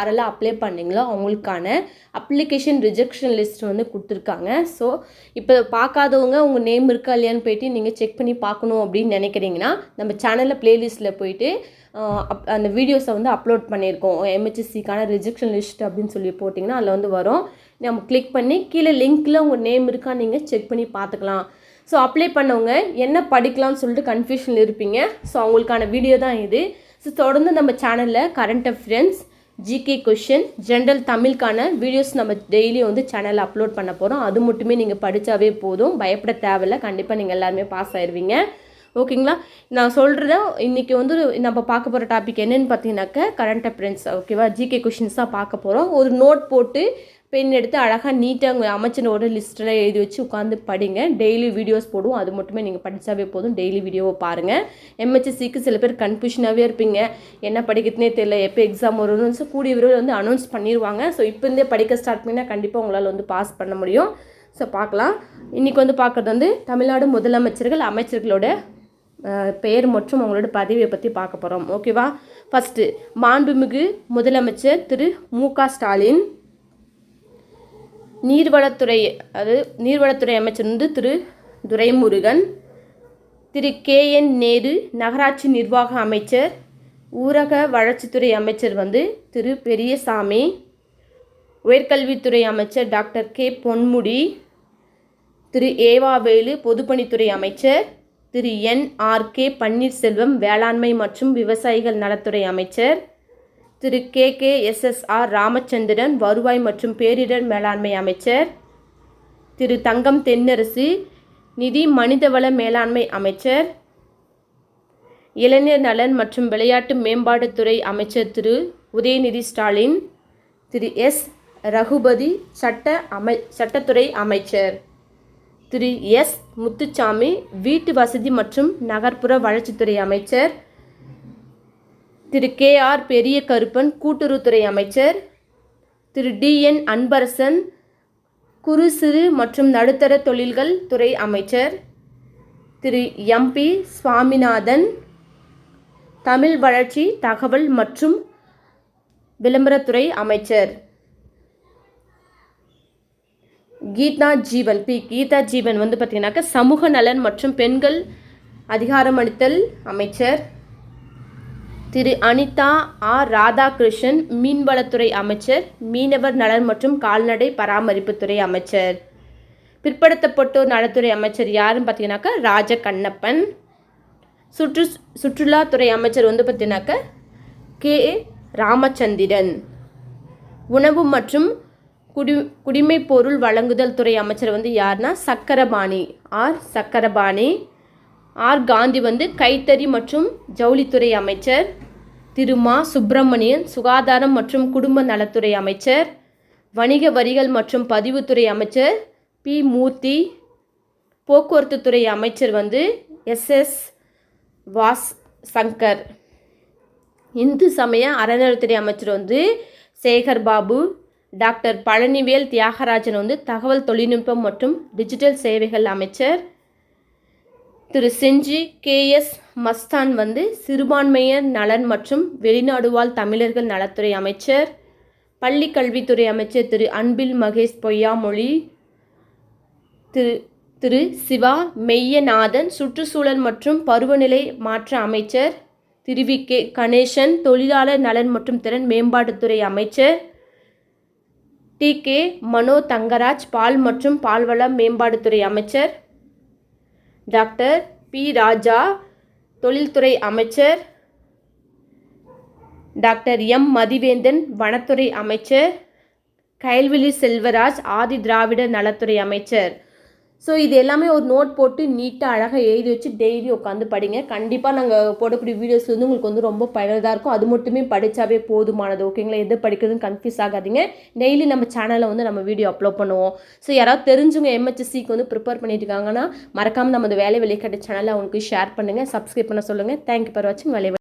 யாரெல்லாம் அப்ளை பண்ணீங்களோ அவங்களுக்கான அப்ளிகேஷன் ரிஜெக்ஷன் லிஸ்ட் வந்து கொடுத்துருக்காங்க. ஸோ இப்போ பார்க்காதவங்க உங்கள் நேம் இருக்கா இல்லையான்னு போயிட்டு நீங்கள் செக் பண்ணி பார்க்கணும் அப்படின்னு நினைக்கிறீங்கன்னா நம்ம சேனலில் ப்ளேலிஸ்ட்டில் போயிட்டு அப் அந்த வீடியோஸை வந்து அப்லோட் பண்ணியிருக்கோம். எம்ஹெச்எஸ்சிக்கான ரிஜெக்ஷன் லிஸ்ட் அப்படின்னு சொல்லி போட்டிங்கன்னா அதில் வந்து வரும். நம்ம கிளிக் பண்ணி கீழே லிங்க்கில் உங்கள் நேம் இருக்கா நீங்கள் செக் பண்ணி பார்த்துக்கலாம். ஸோ அப்ளை பண்ணவங்க என்ன படிக்கலாம்னு சொல்லிட்டு கன்ஃபியூஷனில் இருப்பீங்க. ஸோ அவங்களுக்கான வீடியோ தான் இது. ஸோ தொடர்ந்து நம்ம சேனலில் current affairs GK question general தமிழ்க்கான videos நம்ம டெய்லி வந்து சேனலில் அப்லோட் பண்ண போகிறோம் அது மட்டுமே நீங்கள் படித்தாவே போதும். பயப்பட தேவையில்ல. கண்டிப்பாக நீங்கள் எல்லாருமே பாஸ் ஆயிடுவீங்க ஓகேங்களா நான் சொல்கிறத இன்றைக்கி வந்து நம்ம பார்க்க போகிற டாபிக் என்னென்னு பார்த்தீங்கன்னாக்க கரண்ட் அஃபேர்ஸ் ஓகேவா ஜிகே கொஷின்ஸ் தான் பார்க்க போகிறோம் ஒரு நோட் போட்டு பென் எடுத்து அழகாக நீட்டாக அமைச்சனோட லிஸ்ட்டில் எழுதி வச்சு உட்காந்து படிங்க. டெய்லி வீடியோஸ் போடுவோம். அது மட்டுமே நீங்கள் படித்தாவே போதும். டெய்லி வீடியோவை பாருங்கள் எம்ஹெச்எஸ்சிக்கு சில பேர் கன்ஃபியூஷனாகவே இருப்பீங்க. என்ன படிக்கிறதுனே தெரியல. எப்போ எக்ஸாம் வரும்னு சொல்லி கூடிய விரைவில் வந்து அனௌன்ஸ் பண்ணிடுவாங்க ஸோ இப்போ இருந்தே படிக்க ஸ்டார்ட் பண்ணிங்கன்னா கண்டிப்பாக உங்களால் வந்து பாஸ் பண்ண முடியும். ஸோ பார்க்கலாம். இன்றைக்கி வந்து பார்க்குறது வந்து தமிழ்நாடு முதலமைச்சர்கள் அமைச்சர்களோட பெயர் மற்றும் அவங்களோட பதவியை பற்றி பார்க்க போகிறோம் ஓகேவா ஃபஸ்ட்டு மாண்புமிகு முதலமைச்சர் திரு மு க ஸ்டாலின். நீர்வளத்துறை அது நீர்வளத்துறை அமைச்சர் வந்து திரு. துரைமுருகன் திரு. கே. என். நேரு நகராட்சி நிர்வாக அமைச்சர் ஊரக வளர்ச்சித்துறை அமைச்சர் வந்து திரு. பெரியசாமி உயர்கல்வித்துறை அமைச்சர் டாக்டர் கே. பொன்முடி திரு. ஏவாவேலு பொதுப்பணித்துறை அமைச்சர் திரு. என். ஆர். கே. பன்னீர்செல்வம் வேளாண்மை மற்றும் விவசாயிகள் நலத்துறை அமைச்சர் திரு கே. கே. எஸ்எஸ்ஆர் ராமச்சந்திரன் வருவாய் மற்றும் பேரிடர் மேலாண்மை அமைச்சர் திரு தங்கம் தென்னரசு நிதி மனிதவள மேலாண்மை அமைச்சர் இளைஞர் நலன் மற்றும் விளையாட்டு மேம்பாட்டுத்துறை அமைச்சர் திரு உதயநிதி ஸ்டாலின் திரு எஸ். ரகுபதி சட்ட அமை சட்டத்துறை அமைச்சர் திரு எஸ். முத்துச்சாமி வீட்டு வசதி மற்றும் நகர்ப்புற வளர்ச்சித்துறை அமைச்சர் திரு கே ஆர் பெரிய கருப்பன் கூட்டுறவுத்துறை அமைச்சர் திரு டி என் அன்பரசன் குறு சிறு மற்றும் நடுத்தர தொழில்கள் துறை அமைச்சர் திரு எம்பி சுவாமிநாதன் தமிழ் வளர்ச்சி தகவல் மற்றும் விளம்பரத்துறை அமைச்சர். கீதா ஜீவன் பி கீதா ஜீவன் வந்து பார்த்திங்கனாக்கா சமூக நலன் மற்றும் பெண்கள் அதிகாரமளித்தல் அமைச்சர். திரு அனிதா ஆர் ராதாகிருஷ்ணன் மீன்வளத்துறை அமைச்சர் மீனவர் நலன் மற்றும் கால்நடை பராமரிப்புத்துறை அமைச்சர். பிற்படுத்தப்பட்டோர் நலத்துறை அமைச்சர் யாருன்னு பார்த்தீங்கன்னாக்கா ராஜ கண்ணப்பன் சுற்று சுற்றுலாத்துறை அமைச்சர் வந்து பார்த்தீங்கன்னாக்கா கே. ராமச்சந்திரன். உணவு மற்றும் குடி குடிமைப்பொருள் வழங்குதல் துறை அமைச்சர் வந்து யாருன்னா சக்கரபாணி. ஆர். சக்கரபாணி. ஆர். காந்தி வந்து கைத்தறி மற்றும் ஜவுளித்துறை அமைச்சர் திரு. மா. சுப்பிரமணியன் சுகாதாரம் மற்றும் குடும்ப நலத்துறை அமைச்சர் வணிக வரிகள் மற்றும் பதிவுத்துறை அமைச்சர் பி. மூர்த்தி போக்குவரத்து துறை அமைச்சர் வந்து எஸ்எஸ் வாஸ் சங்கர் இந்து சமய அறநிலைத்துறை அமைச்சர் வந்து சேகர் பாபு டாக்டர் பழனிவேல் தியாகராஜன் வந்து தகவல் தொழில்நுட்பம் மற்றும் டிஜிட்டல் சேவைகள் அமைச்சர் திரு செஞ்சி கேஎஸ் மஸ்தான் வந்து சிறுபான்மையர் நலன் மற்றும் வெளிநாடு வாழ் தமிழர்கள் நலத்துறை அமைச்சர் பள்ளி கல்வித்துறை அமைச்சர் திரு அன்பில் மகேஷ் பொய்யாமொழி திரு திரு சிவா மெய்யநாதன் சுற்றுச்சூழல் மற்றும் பருவநிலை மாற்ற அமைச்சர் திரு வி கே கணேசன் தொழிலாளர் நலன் மற்றும் திறன் மேம்பாட்டுத்துறை அமைச்சர் டி கே மனோ தங்கராஜ் பால் மற்றும் பால்வள மேம்பாட்டுத்துறை அமைச்சர் டாக்டர் பி ராஜா தொழில்துறை அமைச்சர் டாக்டர் எம் மதிவேந்தன் வனத்துறை அமைச்சர் கயல்விழி செல்வராஜ் ஆதி திராவிட நலத்துறை அமைச்சர். ஸோ இது எல்லாமே ஒரு நோட் போட்டு நீட்டாக அழகாக எழுதி வச்சு டெய்லி உட்காந்து படிங்க. கண்டிப்பாக நாங்கள் போடக்கூடிய வீடியோஸ் வந்து உங்களுக்கு வந்து ரொம்ப பயனுள்ளதாக இருக்கும். அது மட்டுமே படித்தாவே போதுமானது ஓகேங்களா எது படிக்கிறதுன்னு கன்ஃபியூஸ் ஆகாதீங்க. டெய்லி நம்ம சேனலில் வந்து நம்ம வீடியோ அப்லோட் பண்ணுவோம். ஸோ யாராவது தெரிஞ்சவங்க எம்ஹெச்எஸ்சிக்கு வந்து ப்ரிப்பேர் பண்ணிட்டு இருக்காங்கன்னா மறக்காமல் நம்ம வேலை வெளிக்கட்ட சேனலை அவங்களுக்கு ஷேர் பண்ணுங்கள் சப்ஸ்கிரைப் பண்ண சொல்லுங்கள் தேங்க்யூ ஃபார் வாட்சிங் வேலை